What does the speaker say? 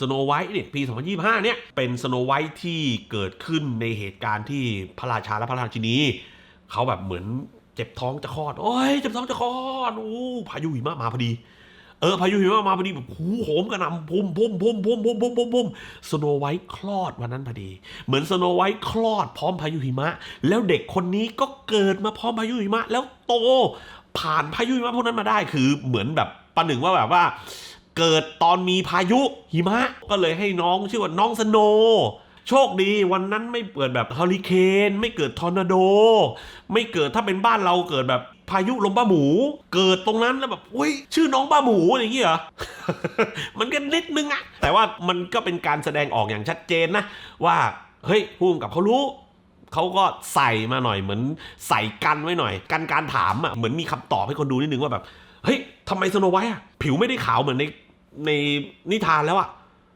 สโนไวท์เนี่ยปี 2025 เนี่ย เป็นสโนไวท์ที่เกิดขึ้นในเหตุการณ์ที่พระราชาและพระราชินี เขาแบบเหมือนเจ็บท้องจะคลอด โอ้ย เจ็บท้องจะคลอด โอ้ พายุหิมะมาพอดี เออ พายุหิมะมาพอดีแบบหูโหมกระหน่ำพุ่มพุ่มพุ่มพุ่มพุ่มพุ่มพุ่มพุ่มสโนไวท์คลอดวันนั้นพอดี เหมือนสโนไวท์คลอดพร้อมพายุหิมะ แล้วเด็กคนนี้ก็เกิดมาพร้อมพายุหิมะ แล้วโตผ่านพายุหิมะพวกนั้นมาได้ คือเหมือนแบบประหนึ่งว่าแบบว่า เกิดตอนมีพายุหิมะ ก็เลยให้น้องชื่อว่าน้องสโนว์โชคดีวันนั้นไม่เกิดแบบเฮอริเคนไม่เกิดทอร์นาโด ไม่เกิดถ้าเป็นบ้านเราเกิดแบบพายุลมบ้าหมู เกิดตรงนั้นแล้วแบบอุ้ยชื่อน้องบ้าหมูอย่างเงี้ยเหรอ มันก็นิดนึงอะแต่ว่ามันก็เป็นการแสดงออกอย่างชัดเจนนะ ว่าเฮ้ยพูมกับเขารู้เขาก็ใส่มาหน่อยเหมือนใส่กันไว้หน่อย กันการถามอะเหมือนมีคำตอบให้คนดูนิดนึงว่าแบบเฮ้ยทำไมสโนไวท์อะผิวไม่ได้ขาวเหมือนใน ในนิทานแล้วอะ